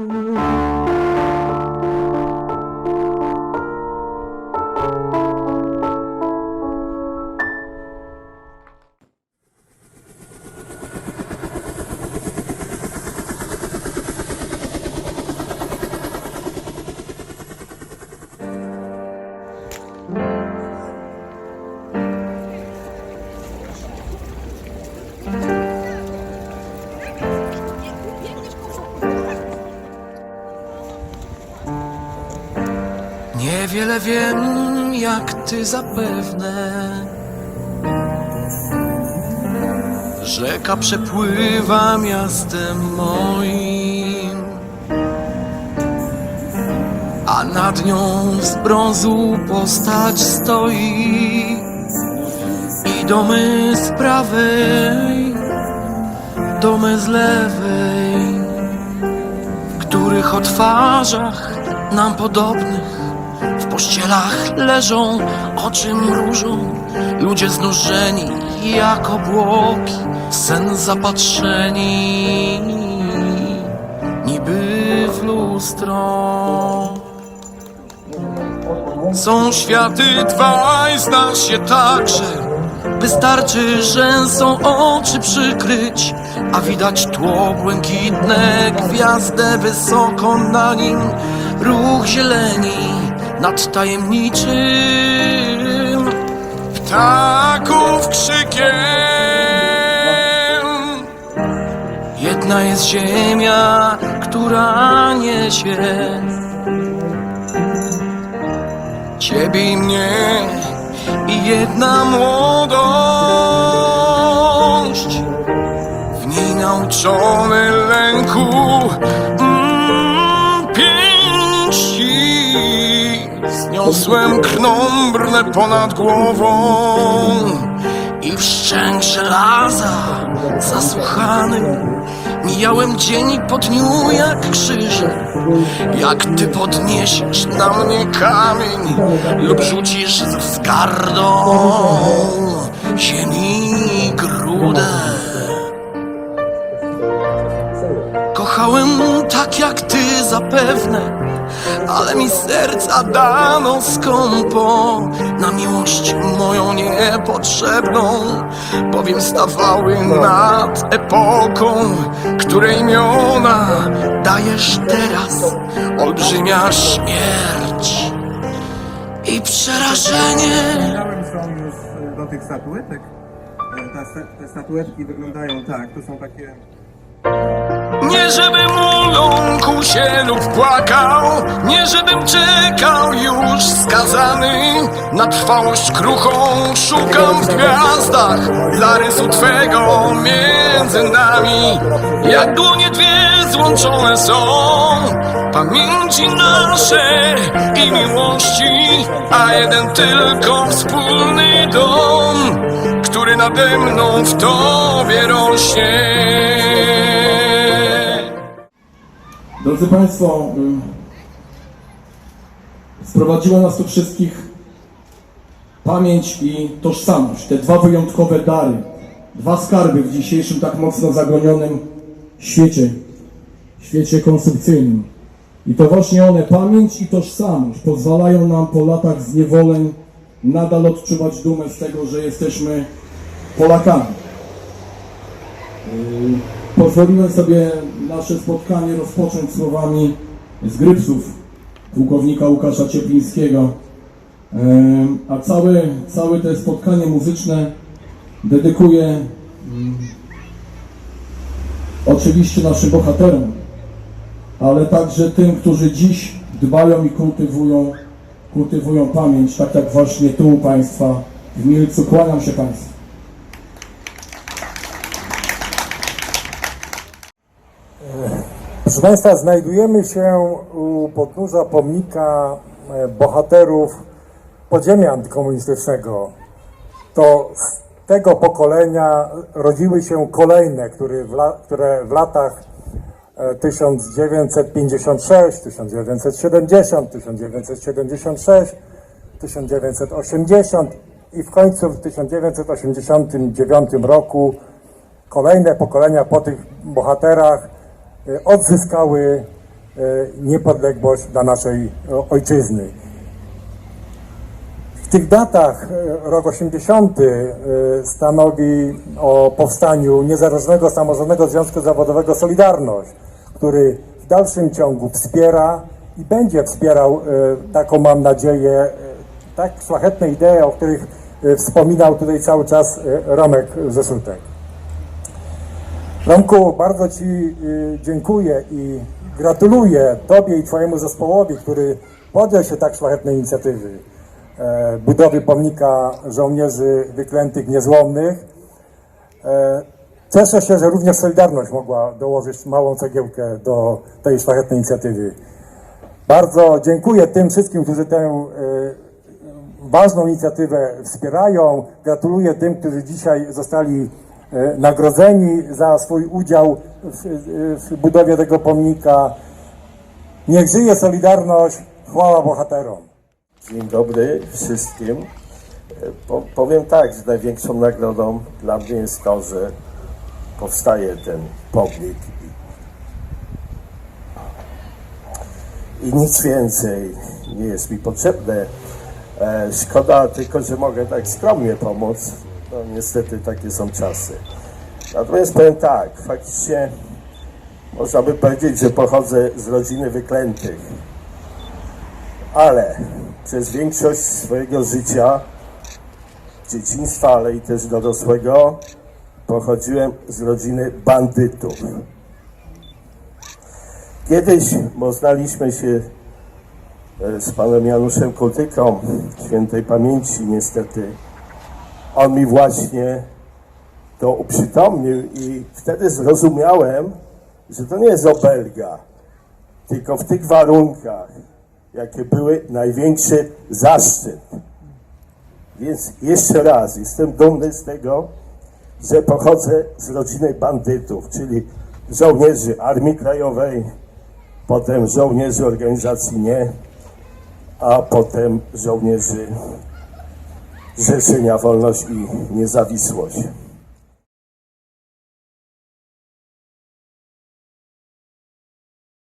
Mm-hmm. Niewiele wiem, jak ty zapewne. Rzeka przepływa miastem moim, a nad nią z brązu postać stoi. I domy z prawej, domy z lewej, w których o twarzach nam podobnych pościelach leżą, oczy mrużą, ludzie znużeni jak obłoki, sen zapatrzeni, niby w lustro. Są światy dwa i znasz się także. Wystarczy rzęsą oczy przykryć, a widać tło błękitne, gwiazdę wysoko na nim, ruch zieleni nad tajemniczym ptaków krzykiem. Jedna jest ziemia, która niesie Ciebie i mnie i jedna młodość W niej nauczony Zniosłem krną ponad głową i w szczęk żelaza zasłuchany Mijałem dzień po dniu jak krzyże. Jak ty podniesiesz na mnie kamień Lub rzucisz z wzgardą Ziemi grudę. Kochałem tak jak ty zapewne ale mi serca dano skąpo Na miłość moją niepotrzebną. Bowiem stawały nad epoką Której imiona dajesz teraz. Olbrzymia śmierć i przerażenie. E, do tych statuetek. E, te statuetki wyglądają tak, to są takie... Nie żebym uląkł się lub płakał Nie żebym czekał już skazany. Na trwałość kruchą szukam w gwiazdach Zarysu Twego między nami. Jak dłonie dwie złączone są Pamięci nasze i miłości A jeden tylko wspólny dom Który nade mną w Tobie rośnie Drodzy Państwo, ym, sprowadziła nas tu wszystkich pamięć i tożsamość. Te dwa wyjątkowe dary, dwa skarby w dzisiejszym tak mocno zagonionym świecie, świecie konsumpcyjnym. I to właśnie one, pamięć i tożsamość, pozwalają nam po latach zniewoleń nadal odczuwać dumę z tego, że jesteśmy Polakami. Pozwoliłem sobie nasze spotkanie rozpocząć słowami z Grypsów pułkownika Łukasza Cieplińskiego. A całe, całe to spotkanie muzyczne dedykuję mm, oczywiście naszym bohaterom, ale także tym, którzy dziś dbają i kultywują, kultywują pamięć, tak jak właśnie tu u Państwa w Mielcu. Kłaniam się Państwu. Proszę Państwa, znajdujemy się u podnóża pomnika e, bohaterów podziemia antykomunistycznego. To z tego pokolenia rodziły się kolejne, które w, latach e, 1956, 1970, 1976, 1980 i w końcu w 1989 roku kolejne pokolenia po tych bohaterach odzyskały niepodległość dla naszej e, ojczyzny. W tych datach e, rok 80 e, stanowi o powstaniu Niezależnego Samorządnego Związku Zawodowego Solidarność, który w dalszym ciągu wspiera i będzie wspierał, e, taką mam nadzieję, e, tak szlachetne idee, o których e, wspominał tutaj cały czas e, Romek Zesutek. Romku, bardzo Ci y, dziękuję i gratuluję Tobie i Twojemu zespołowi, który podjął się tak szlachetnej inicjatywy e, budowy pomnika żołnierzy wyklętych niezłomnych. E, cieszę się, że również Solidarność mogła dołożyć małą cegiełkę do tej szlachetnej inicjatywy. Bardzo dziękuję tym wszystkim, którzy tę e, ważną inicjatywę wspierają. Gratuluję tym, którzy dzisiaj zostali nagrodzeni za swój udział w, w budowie tego pomnika. Niech żyje Solidarność, chwała bohaterom. Dzień dobry wszystkim. E, Po, powiem tak, że największą nagrodą dla mnie jest to, że powstaje ten pomnik i, i nic więcej nie jest mi potrzebne. E, szkoda tylko, że mogę tak skromnie pomóc. No niestety takie są czasy. Natomiast powiem tak, faktycznie można by powiedzieć, że pochodzę z rodziny wyklętych ale przez większość swojego życia, dzieciństwa, ale i też dorosłego, pochodziłem z rodziny bandytów. Kiedyś poznaliśmy się e, z panem Januszem Kultyką, świętej pamięci niestety. On mi właśnie to uprzytomnił i wtedy zrozumiałem, że to nie jest obelga, tylko w tych warunkach, jakie były największy zaszczyt. Więc jeszcze raz, jestem dumny z tego, że pochodzę z rodziny bandytów, czyli żołnierzy Armii Krajowej, potem żołnierzy organizacji NIE, a potem żołnierzy Zrzeszenia Wolność i Niezawisłość.